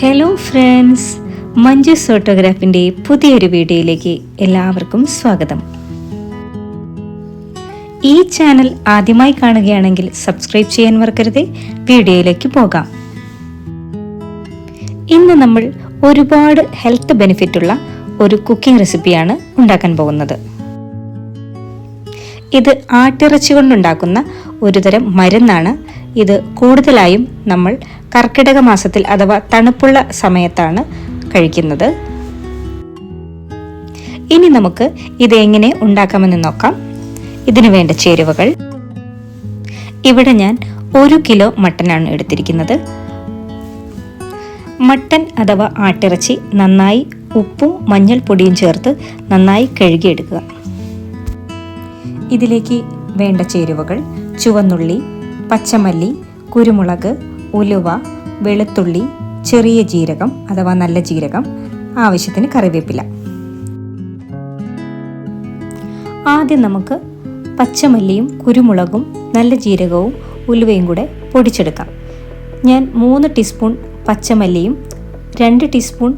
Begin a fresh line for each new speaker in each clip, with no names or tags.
Hello friends Manju ഫോട്ടോഗ്രാഫിന്റെ പുതിയൊരു വീഡിയോയിലേക്ക് എല്ലാവർക്കും സ്വാഗതം. ഈ ചാനൽ ആദ്യമായി കാണുകയാണെങ്കിൽ സബ്സ്ക്രൈബ് ചെയ്യാൻ മറക്കരുത്. വീഡിയോയിലേക്ക് പോകാം. ഇന്ന് നമ്മൾ ഒരുപാട് ഹെൽത്ത് ബെനിഫിറ്റ് ഉള്ള ഒരു കുക്കിംഗ് റെസിപ്പിയാണ് ഉണ്ടാക്കാൻ പോകുന്നത്. ഇത് ആട്ടിറച്ചി കൊണ്ടുണ്ടാക്കുന്ന ഒരുതരം മരുന്നാണ് ഇത് കൂടുതലായും നമ്മൾ കർക്കിടക മാസത്തിൽ അഥവാ തണുപ്പുള്ള സമയത്താണ് കഴിക്കുന്നത്. ഇനി നമുക്ക് ഇത് എങ്ങനെ ഉണ്ടാക്കാമെന്ന് നോക്കാം. ഇതിനു വേണ്ട ചേരുവകൾ. ഇവിടെ ഞാൻ ഒരു കിലോ മട്ടനാണ് എടുത്തിരിക്കുന്നത്. മട്ടൻ അഥവാ ആട്ടിറച്ചി നന്നായി ഉപ്പും മഞ്ഞൾപ്പൊടിയും ചേർത്ത് നന്നായി കഴുകിയെടുക്കുക. ഇതിലേക്ക് വേണ്ട ചേരുവകൾ ചുവന്നുള്ളി പച്ചമല്ലി കുരുമുളക് ഉലുവ വെളുത്തുള്ളി ചെറിയ ജീരകം അഥവാ നല്ല ജീരകം ആവശ്യത്തിന് കറിവേപ്പില. ആദ്യം നമുക്ക് പച്ചമല്ലിയും കുരുമുളകും നല്ല ജീരകവും ഉലുവയും കൂടെ പൊടിച്ചെടുക്കാം. ഞാൻ മൂന്ന് ടീസ്പൂൺ പച്ചമല്ലിയും രണ്ട് ടീസ്പൂൺ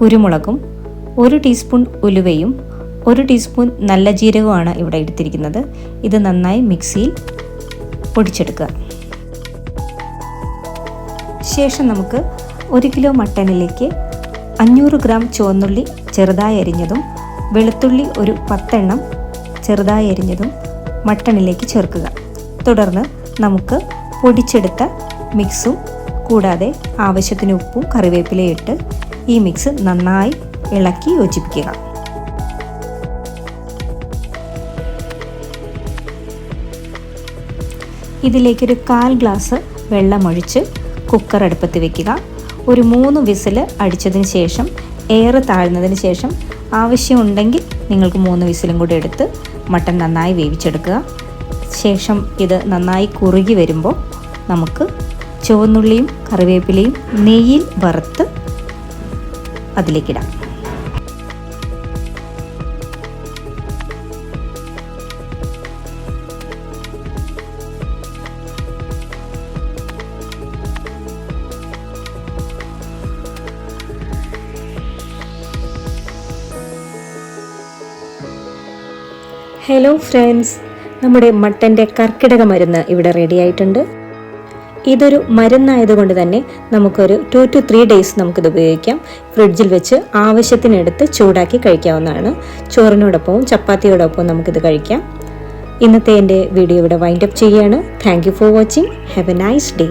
കുരുമുളകും ഒരു ടീസ്പൂൺ ഉലുവയും ഒരു ടീസ്പൂൺ നല്ല ജീരകമാണ് ഇവിടെ എടുത്തിരിക്കുന്നത്. ഇത് നന്നായി മിക്സിയിൽ പൊടിച്ചെടുക്കുക. ശേഷം നമുക്ക് ഒരു കിലോ മട്ടനിലേക്ക് അഞ്ഞൂറ് ഗ്രാം ചുവന്നുള്ളി ചെറുതായി അരിഞ്ഞതും വെളുത്തുള്ളി ഒരു പത്തെണ്ണം ചെറുതായി അരിഞ്ഞതും മട്ടണിലേക്ക് ചേർക്കുക. തുടർന്ന് നമുക്ക് പൊടിച്ചെടുത്ത മിക്സും കൂടാതെ ആവശ്യത്തിന് ഉപ്പും കറിവേപ്പിലയിട്ട് ഈ മിക്സ് നന്നായി ഇളക്കി യോജിപ്പിക്കുക. ഇതിലേക്കൊരു കാൽ ഗ്ലാസ് വെള്ളമൊഴിച്ച് കുക്കർ അടുപ്പത്ത് വെക്കുക. ഒരു മൂന്ന് വിസിൽ അടിച്ചതിന് ശേഷം എയർ താഴ്ന്നതിന് ശേഷം ആവശ്യമുണ്ടെങ്കിൽ നിങ്ങൾക്ക് മൂന്ന് വിസിലും കൂടി എടുത്ത് മട്ടൺ നന്നായി വേവിച്ചെടുക്കുക. ശേഷം ഇത് നന്നായി കുറുകി വരുമ്പോൾ നമുക്ക് ചുവന്നുള്ളിയും കറിവേപ്പിലയും നെയ്യിൽ വറുത്ത് അതിലേക്കിടാം ഹലോ ഫ്രണ്ട്സ് നമ്മുടെ മട്ടന്റെ കർക്കിടക മരുന്ന് ഇവിടെ റെഡി ആയിട്ടുണ്ട്. ഇതൊരു മരുന്നായതുകൊണ്ട് തന്നെ നമുക്കൊരു ടു ടു ത്രീ ഡേയ്സ് നമുക്കിത് ഉപയോഗിക്കാം. ഫ്രിഡ്ജിൽ വെച്ച് ആവശ്യത്തിനെടുത്ത് ചൂടാക്കി കഴിക്കാവുന്നതാണ്. ചോറിനോടൊപ്പവും ചപ്പാത്തിയോടൊപ്പവും നമുക്കിത് കഴിക്കാം. ഇന്നത്തെ എന്റെ വീഡിയോ ഇവിടെ വൈൻഡപ്പ് ചെയ്യുകയാണ്. Thank for watching have a nice day